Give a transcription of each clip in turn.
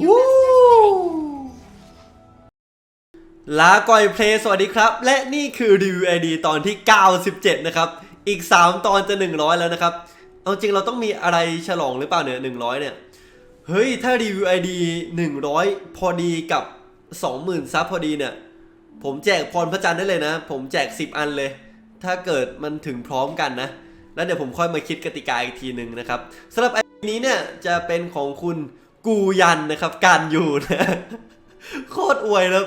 ลาก่อยเพลย์สวัสดีครับ และนี่คือรีวิวไอดีตอนที่ 97 นะครับ อีก 3 ตอนจะ 100 แล้วนะครับ เอาจริงเราต้องมีอะไรฉลองหรือเปล่าเนี่ย100 เนี่ย เฮ้ย ถ้ารีวิวไอดี100 พอดีกับ 20,000 ซับพอดีเนี่ย ผมแจกพรพระจันทร์ได้เลยนะ ผมแจก 10 อันเลย ถ้าเกิดมันถึงพร้อมกันนะ แล้วเดี๋ยวผมค่อยมาคิดกติกาอีกทีหนึ่งนะครับสำหรับไอดีนี้เนี่ยจะเป็นของคุณ กูยันนะครับ การยูนะโคตรอวยนะครับ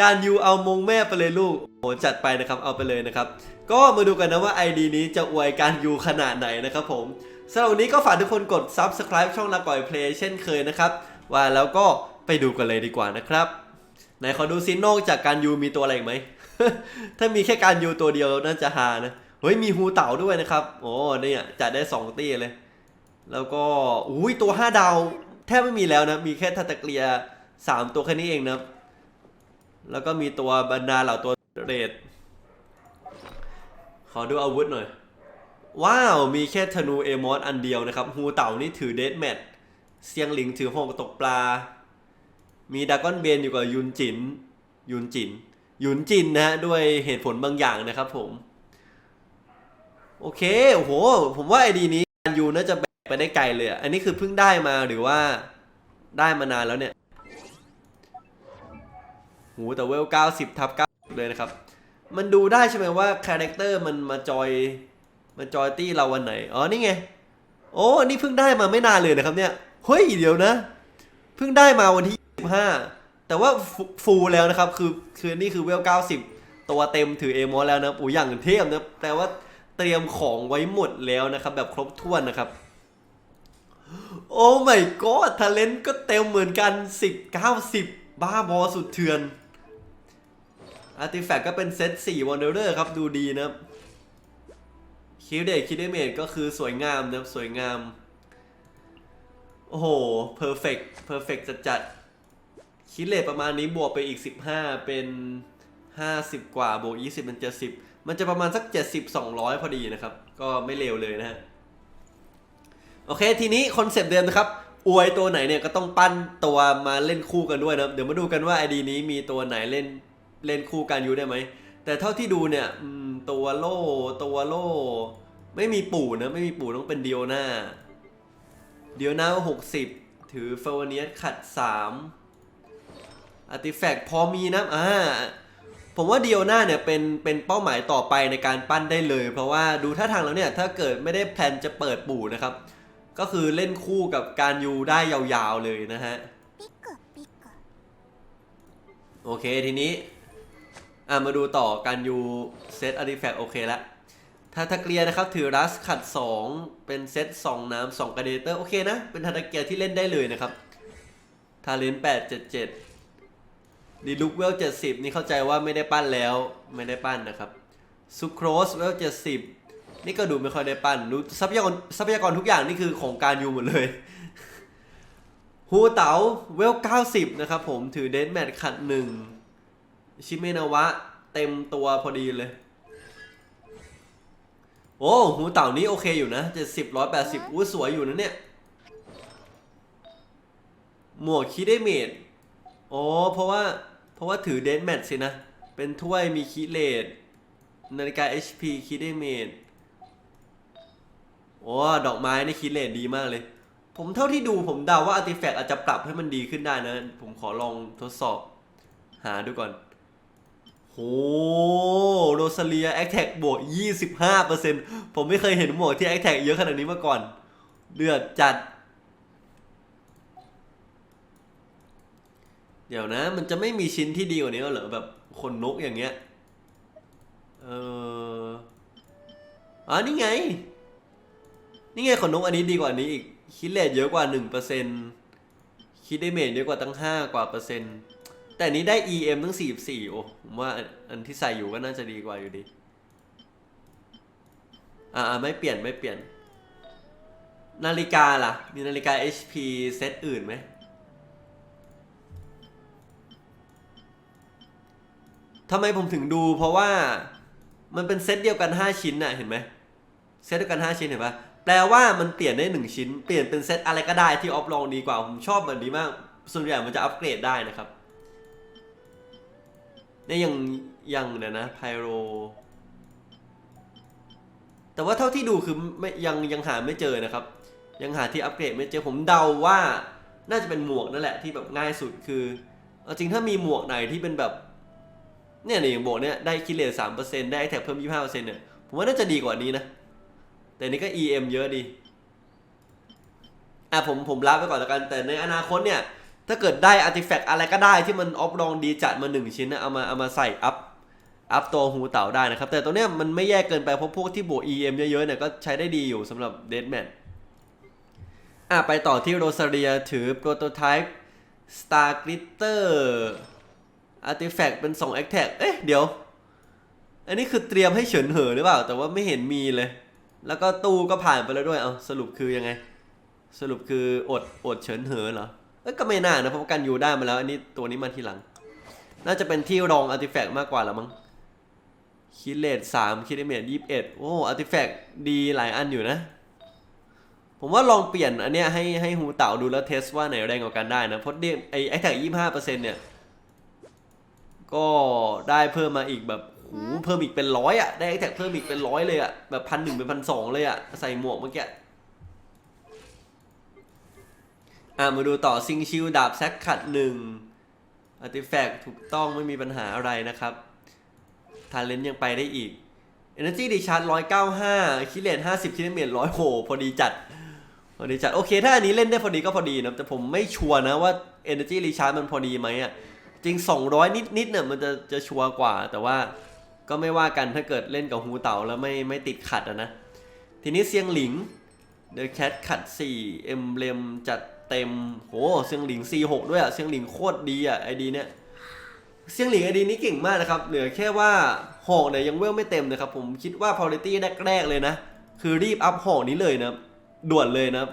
การยูเอามงแม่ไปเลยลูกโอจัดไปนะครับเอาไปเลยนะครับ ก็มาดูกันนะว่า ID นี้จะอวยการยูขนาดไหนนะครับผมสำหรับวันนี้ก็ฝากทุกคนกด Subscribe ช่องนาก่อยเพลย์เช่นเคยนะครับ ว่าแล้วก็ไปดูกันเลยดีกว่านะครับไหนขอดูซินอกจากการยูมีตัวอะไรไหม ถ้ามีแค่การยูตัวเดียวน่าจะฮานะเฮ้ยมีฮูเต่าด้วยนะครับ โอ้เนี่ยจัดได้สองตี้เลย แล้วก็อุ้ยตัว 5 ดาว แทบไม่มีแล้วนะ มีแค่ทัตตะเกียสามตัวแค่นี้เองนะ แล้วก็มีตัวบรรดาเหล่าตัวเรด ขอดูอาวุธหน่อย ว้าว มีแค่ธนูเอมอสอันเดียวนะครับ ฮูเต่านี่ถือเดดแมท เซียงหลิงถือหอกตกปลา มีดากอนเบนอยู่กับยุนจิน ยุนจิน ยุนจินนะฮะ ด้วยเหตุผลบางอย่างนะครับผม โอเค โอ้โห ผมว่าไอดีนี้ยูน่าจะ ไปได้ไกลเลยอะอันนี้คือเพิ่งได้มาหรือว่าได้มานานแล้วเนี่ยโหแต่เวล 90 ทับ 90 เลยนะครับ มันดูได้ใช่ไหมว่าคาแรคเตอร์มันมาจอยมาจอยตี้เราวันไหน อ๋อ นี่ไง โอ้อันนี้เพิ่งได้มาไม่นานเลยนะครับเนี่ย เฮ้ย เดี๋ยวนะ เพิ่งได้มาวันที่25แต่ว่าฟูลแล้วนะครับ คือคือนี่คือเวล 90 ตัวเต็มถือเอมอสแล้วนะโอ้ยอย่างเทพนะ แต่ว่าเตรียมของไว้หมดแล้วนะครับ แบบครบถ้วนนะครับ โอ้ไม่ก็ทาเลนก็เต็มเหมือนกัน 10 90 บ้าบอสุดเถื่อนอาร์ติแฟกก็เป็นเซต4วันเดอร์ครับ ดูดีนะครับคิวเดทคิดเดเมดก็คือสวยงามนะครับสวยงาม โอ้โห เพอร์เฟกต์เพอร์เฟกจัดจัดๆคิดเลทประมาณนี้บวกไปอีก 15 เป็น 50 กว่าบวก 20 เป็น 70 มันจะประมาณสัก 70 200 พอดีนะครับ ก็ไม่เร็วเลยนะฮะ โอเค ทีนี้คอนเซปต์เดิมนะครับ อวยตัวไหนเนี่ยก็ต้องปั้นตัวมาเล่นคู่กันด้วยนะเดี๋ยวมาดูกันว่าไอดีนี้มีตัวไหนเล่นเล่นคู่กันอยู่ได้ไหม แต่เท่าที่ดูเนี่ยตัวโล่ตัวโล่ ไม่มีปู่นะ ไม่มีปู่ต้องเป็นเดียวหน้า เดียวหน้าหกสิบถือเฟอร์เนียสขัดสามอาร์ติแฟกต์พอมีนะอ่าผมว่าเดียวหน้าเนี่ยเป็นเป็นเป้าหมายต่อไปในการปั้นได้เลย เพราะว่าดูท่าทางแล้วเนี่ย ถ้าเกิดไม่ได้แพลนจะเปิดปู่นะครับ ก็คือเล่นคู่กับการยูได้ยาวๆเลยนะฮะ โอเคทีนี้มาดูต่อการยูเซตอาร์ติแฟกต์โอเคแล้วทาทาเกียนะครับ ถือรัสขัด 2 เป็นเซต2 น้ำ2กระเดเตอร์ โอเคนะ เป็นทาทาเกียที่เล่นได้เลยนะครับ ทาเลน877ดีลุกเวลเจ็ดสิบนี่เข้าใจว่าไม่ได้ปั้นแล้วไม่ได้ปั้นนะครับซูโครสเวลเจ็ดสิบ นี่ก็ดูไม่ค่อยได้ปั้นดูทรัพยากรทรัพยากรทุกอย่างนี่คือของการยูหมดเลยฮูเต๋าเวล 90 นะครับผมถือเดนแมทขัดหนึ่งชิเมนาวะ เต็มตัวพอดีเลย โอ้หูเต่านี้โอเคอยู่นะเจ็ดสิบร้อยแปดสิบอู้สวยอยู่นะเนี่ย หมวกคีได้เมดอ๋อเพราะว่า เพราะว่าถือเดนแมทสินะ เป็นถ้วยมีคีเลดนาฬิกา HP คีได้เมดโอ้ดอกไม้นี่คีเลดดีมากเลย ผมเท่าที่ดูผมเดาว่าอาร์ติแฟกต์อาจจะปรับให้มันดีขึ้นได้นะ ผมขอลองทดสอบ หาดูก่อนโหโรซาเลียแอคแท็กบวก 25%ผมไม่เคยเห็นหมวกที่แอคแท็กเยอะขนาดนี้มาก่อน เลือดจัด เดี๋ยวนะ มันจะไม่มีชิ้นที่ดีกว่านี้แล้วเหรอแบบขนนกอย่างเงี้ย เอออ๋อนี่ไง นี่ไงขนนกอันนี้ดีกว่านี้อีก คิดเลทเยอะกว่า1%คิดได้เมจเยอะกว่าตั้ง5กว่าเปอร์เซ็นต์ แต่นี้ได้ EM ตั้ง44โอ้ผมว่าอันอันที่ใส่อยู่ก็น่าจะดีกว่าอยู่ดี อ่าไม่เปลี่ยนไม่เปลี่ยน นาฬิกาล่ะ มีนาฬิกา HP เซตอื่นไหมทำไมผมถึงดูเพราะว่ามันเป็นเซตเดียวกัน 5 ชิ้นน่ะเห็นไหมเซตเดียวกัน 5 ชิ้นเห็นปะแปลว่ามันเปลี่ยนได้1ชิ้น เปลี่ยนเป็นเซตอะไรก็ได้ที่ออฟลองดีกว่า ผมชอบแบบนี้มาก ส่วนใหญ่มันจะอัปเกรดได้นะครับเนี่ยยังยังเดี๋ยวนะไพโรแต่ว่าเท่าที่ดูคือไม่ยังยังหาไม่เจอนะครับ ยังหาที่อัปเกรดไม่เจอผมเดาว่าน่าจะเป็นหมวกนั่นแหละที่แบบง่ายสุดคือเอาจริงถ้ามีหมวกไหนที่เป็นแบบเนี่ยนี่อย่างหมวกเนี่ยได้คิเลสสามเปอร์เซ็นต์ได้แท็กเพิ่มยี่ห้าเปอร์เซ็นต์เนี่ยผมว่าน่าจะดีกว่านี้นะ แต่นี่ก็ EM เยอะดี อะผมผมรับไปก่อนแล้วกัน แต่ในอนาคตเนี่ย ถ้าเกิดได้อาร์ติแฟกต์อะไรก็ได้ที่มันออฟลองดีจัดมาหนึ่งชิ้นนะเอามาเอามาใส่อัพอัพตัวหูเต่าได้นะครับ แต่ตัวเนี้ยมันไม่แย่เกินไปเพราะพวกที่บวก EM เยอะๆเนี่ยก็ใช้ได้ดีอยู่สำหรับเดดแมนอะไปต่อที่โรซาเรียถือโปรโตไทป์ Star Glitter Artifact เป็น2 Attack เอ๊ะเดี๋ยว อันนี้คือเตรียมให้เฉินเหอหรือเปล่า แต่ว่าไม่เห็นมีเลย แล้วก็ตู้ก็ผ่านไปแล้วด้วยเอาสรุปคือยังไง สรุปคืออดอดเฉินเหอเหรอเอ้ยก็ไม่น่านะเพราะว่ากันยูได้มาแล้ว อันนี้ตัวนี้มาทีหลัง น่าจะเป็นที่รองอาร์ติแฟกต์มากกว่าละมั้งคิเลตสามคิเลเมตยี่สิบเอ็ดโอ้อาร์ติแฟกต์ดีหลายอันอยู่นะ ผมว่าลองเปลี่ยนอันเนี้ยให้ให้ฮูเต่าดูแล้วเทสว่าไหนแรงกว่ากันได้นะเพราะเดไอไอแท็กยี่สิบห้าเปอร์เซ็นต์เนี่ยก็ได้เพิ่มมาอีกแบบ โหเพิ่มอีกเป็นร้อยอะ ได้ไอแท็กเพิ่มอีกเป็นร้อยเลยอะ แบบพันหนึ่งเป็นพันสองเลยอะ ใส่หมวกเมื่อกี้ อะ มาดูต่อซิงชิลดาบแซกขัดหนึ่งอาร์ติแฟกถูกต้องไม่มีปัญหาอะไรนะครับ ทาเลนยังไปได้อีก Energy ดีชาร์จ195คิเลน50คิเลนเมตร100โหพอดีจัดพอดีจัด โอเค ถ้าอันนี้เล่นได้พอดีก็พอดีนะแต่ผมไม่ชัวร์นะว่า Energy Recharge มันพอดีไหมอะ จริง 200 นิดนิดๆเนี่ยมันจะจะชัวร์กว่าแต่ว่า ก็ไม่ว่ากันถ้าเกิดเล่นกับฮูเต่าแล้วไม่ไม่ติดขัดนะ ทีนี้เซียงหลิง The Cat ขัด4เอ็มเลมจัดเต็มโหเซียงหลิง 46 ด้วยอะเซียงหลิงโคตรดีอะไอดีเนี่ยเซียงหลิงไอดีนี้เก่งมากนะครับ เหลือแค่ว่าหอกเนี่ยยังเวลไม่เต็มนะครับ ผมคิดว่า Quality แรกๆเลยนะ คือรีบอัพหอกนี้เลยนะด่วนเลยนะ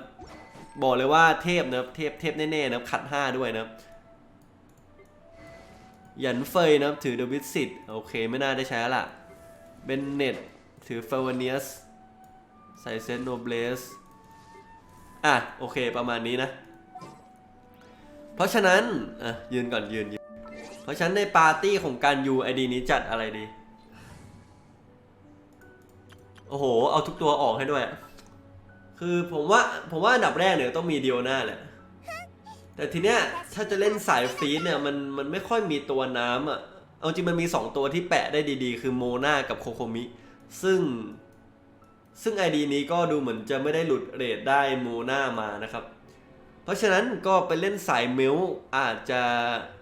บอกเลยว่าเทพนะเทพเทพแน่ๆนะขัด 5 ด้วยนะ หยันเฟยนะถือเดวิดสิตโอเคไม่น่าได้ใช้ละเบนเน็ตถือเฟวเนียสใส่เซนโนเบลสอะโอเคประมาณนี้นะ เพราะฉะนั้นอะยืนก่อนยืนยืน เพราะฉะนั้นในปาร์ตี้ของการยูไอดีนี้จัดอะไรดี โอ้โห เอาทุกตัวออกให้ด้วย คือผมว่าผมว่าอันดับแรกเนี่ยต้องมีเดียวหน้าแหละ แต่ทีเนี้ยถ้าจะเล่นสายฟีดเนี่ยมันมันไม่ค่อยมีตัวน้ำอะ เอาจริงมันมี 2 ตัวที่แปะได้ดีๆ คือโมนากับโคโคมิ ซึ่ง ซึ่งไอดีนี้ก็ดูเหมือนจะไม่ได้หลุดเรทได้โมนามานะครับ เพราะฉะนั้นก็ไปเล่นสายเมลอาจจะ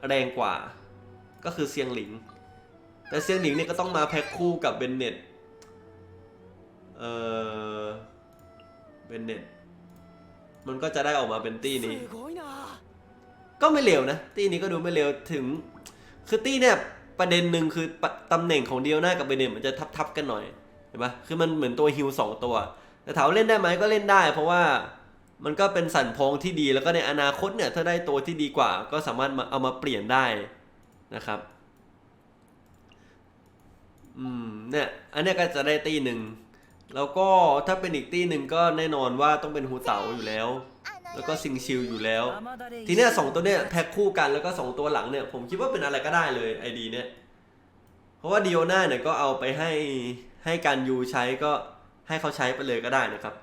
แรงกว่า ก็คือเซียงหลิง แต่เซียงหลิงเนี่ยก็ต้องมาแพ็คคู่กับเบนเน็ต เออเบนเน็ต มันก็จะได้ออกมาเป็นตี้นี้ ก็ไม่เร็วนะ ตี้นี้ก็ดูไม่เร็วถึง คือตี้เนี่ยประเด็นหนึ่งคือตำแหน่งของเดียวหน้ากับเบเนมันจะทับๆกันหน่อยเห็นปะคือมันเหมือนตัวฮิวสองตัว แต่ถามเล่นได้ไหมก็เล่นได้ เพราะว่ามันก็เป็นสันพองที่ดีแล้วก็ในอนาคตเนี่ยถ้าได้ตัวที่ดีกว่า ก็สามารถมาเอามาเปลี่ยนได้นะครับ อืมเนี่ยอันนี้ก็จะได้ตีหนึ่ง แล้วก็ถ้าเป็นอีกตีหนึ่งก็แน่นอนว่าต้องเป็นฮูเต๋าอยู่แล้ว แล้วก็ซิงชิลอยู่แล้ว ทีเนี้ยสองตัวเนี้ยแพ็คคู่กันแล้วก็สองตัวหลังเนี่ยผมคิดว่าเป็นอะไรก็ได้เลยไอดีเนี่ยเพราะว่าดิโอนาเนี่ยก็เอาไปให้ให้การยูใช้ก็ให้เขาใช้ไปเลยก็ได้นะครับ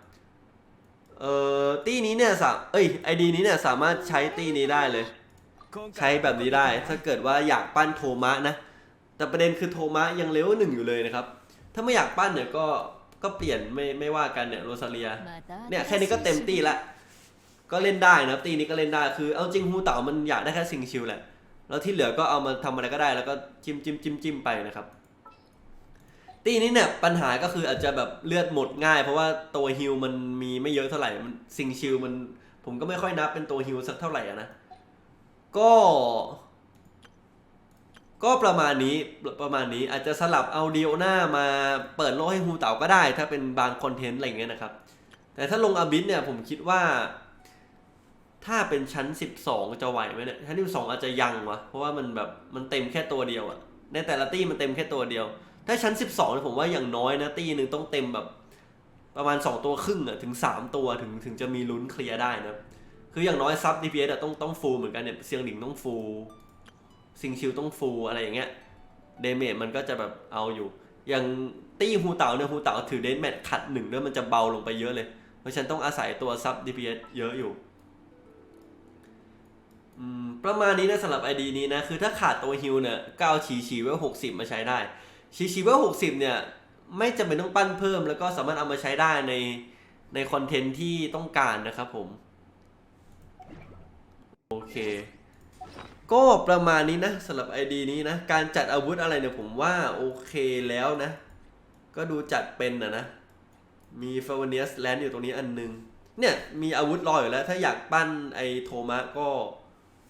เอ่อตีนี้เนี่ยสาเอ้ยไอดีนี้เนี่ยสามารถใช้ตีนี้ได้เลย ใช้แบบนี้ได้ถ้าเกิดว่าอยากปั้นโทมะนะแต่ประเด็นคือโทมะยังเลเวลหนึ่งอยู่เลยนะครับ ถ้าไม่อยากปั้นเนี่ยก็ ก็เปลี่ยนไม่ไม่ว่ากันเนี่ยโรซาเลีย เนี่ยแค่นี้ก็เต็มตีละ ก็เล่นได้นะตีนี้ก็เล่นได้คือเอาจริงฮูเต่ามันอยากได้แค่ซิงชิลแหละ แล้วที่เหลือก็เอามาทำอะไรก็ได้ แล้วก็จิ้มจิ้มจิ้มจิ้มไปนะครับ ตีนี้เนี่ยปัญหาก็คืออาจจะแบบเลือดหมดง่าย เพราะว่าตัวฮิลมันมีไม่เยอะเท่าไหร่มันซิงชิลมันผมก็ไม่ค่อยนับเป็นตัวฮิลสักเท่าไหร่อะนะ ก็ ก็ประมาณนี้ประมาณนี้อาจจะสลับเอาเดียวหน้ามาเปิดโลกให้ฮูเต่าก็ได้ ถ้าเป็นบางคอนเทนต์อะไรเงี้ยนะครับ แต่ถ้าลงอาบิสเนี่ยผมคิดว่า ถ้าเป็นชั้น 12 จะไหวไหมเนี่ยชั้น12อาจจะยังวะเพราะว่ามันแบบมันเต็มแค่ตัวเดียวอะในแต่ละตี้มันเต็มแค่ตัวเดียว ถ้าชั้น 12เนี่ยผมว่าอย่างน้อยนะตี้หนึ่งต้องเต็มแบบประมาณ 2 ตัวครึ่งอะถึง 3 ตัวถึงถึงจะมีลุ้นเคลียร์ได้นะคืออย่างน้อยซับ DPS อะต้องต้องฟูลเหมือนกันเนี่ยเซียงหลิงต้องฟูล ซิงชิวต้องฟูลอะไรอย่างเงี้ยเดเมจมันก็จะแบบเอาอยู่ อย่างตี้ฮูเต่าเนี่ยฮูเต่าถือเดนแมทขัดหนึ่งด้วยมันจะเบาลงไปเยอะเลย เพราะฉันต้องอาศัยตัวซับ DPS เยอะอยู่ประมาณนี้นะสำหรับ ID นี้นะ คือถ้าขาดตัวฮิลเนี่ยก็เอาฉีฉีเวลหกสิบมาใช้ได้ฉีฉีเวลหกสิบเนี่ย ไม่จำเป็นต้องปั้นเพิ่ม แล้วก็สามารถเอามาใช้ได้ในในคอนเทนต์ที่ต้องการนะครับผม โอเค ก็ประมาณนี้นะสำหรับ ID นี้นะ การจัดอาวุธอะไรเนี่ยผมว่าโอเคแล้วนะ ก็ดูจัดเป็นนะนะ มีฟาวเนียสแลนด์อยู่ตรงนี้อันนึง เนี่ยมีอาวุธรออยู่แล้ว ถ้าอยากปั้นไอโทมะก็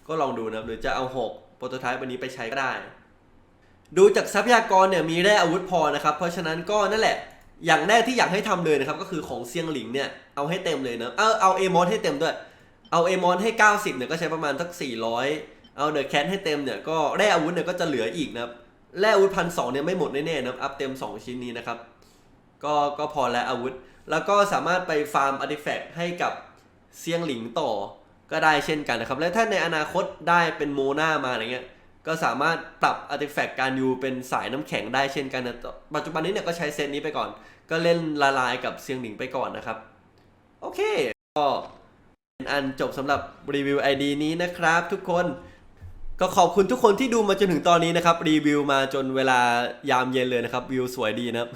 ก็ลองดูนะหรือจะเอา6โปรโตไทป์วันนี้ไปใช้ก็ได้ ดูจากทรัพยากรเนี่ยมีแร่อาวุธพอนะครับ เพราะฉะนั้นก็นั่นแหละ อย่างแรกที่อยากให้ทำเลยนะครับก็คือของเซียงหลิงเนี่ยเอาให้เต็มเลยนะ เอาเอาเอมอนให้เต็มด้วย เอาเอมอนให้ 90เนี่ยก็ใช้ประมาณสัก400 เอาเดอะแคทให้เต็มเนี่ยก็แร่อาวุธเนี่ยก็จะเหลืออีกนะครับแร่อาวุธพันสองเนี่ยไม่หมดแน่ๆนะครับอัพเต็ม 2 ชิ้นนี้นะครับก็ก็พอแล้วอาวุธ แล้วก็สามารถไปฟาร์มอาร์ติแฟกต์ให้กับเซียงหลิงต่อก็ได้เช่นกันนะครับ และถ้าในอนาคตได้เป็นโมนามาอะไรเงี้ยก็สามารถปรับอาร์ติแฟกต์การยูเป็นสายน้ำแข็งได้เช่นกันนะปัจจุบันนี้เนี่ยก็ใช้เซตนี้ไปก่อน ก็เล่นละลายกับเซียงหลิงไปก่อนนะครับ โอเค ก็เป็นอันจบสำหรับรีวิว ID นี้นะครับทุกคน ก็ขอบคุณทุกคนที่ดูมาจนถึงตอนนี้นะครับ รีวิวมาจนเวลายามเย็นเลยนะครับ วิวสวยดีนะครับ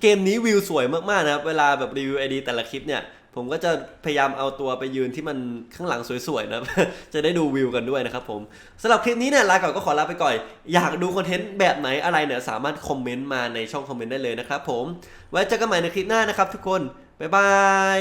เกมนี้วิวสวยมากๆนะครับ เวลาแบบรีวิว ID แต่ละคลิปเนี่ย ผมก็จะพยายามเอาตัวไปยืนที่มันข้างหลังสวยๆนะครับ จะได้ดูวิวกันด้วยนะครับผมสำหรับคลิปนี้เนี่ยลาก่อนก็ขอลาไปก่อน อยากดูคอนเทนต์แบบไหนอะไรเนี่ยสามารถคอมเมนต์มาในช่องคอมเมนต์ได้เลยนะครับผมไว้เจอกันใหม่ในคลิปหน้านะครับ ทุกคนบ๊ายบาย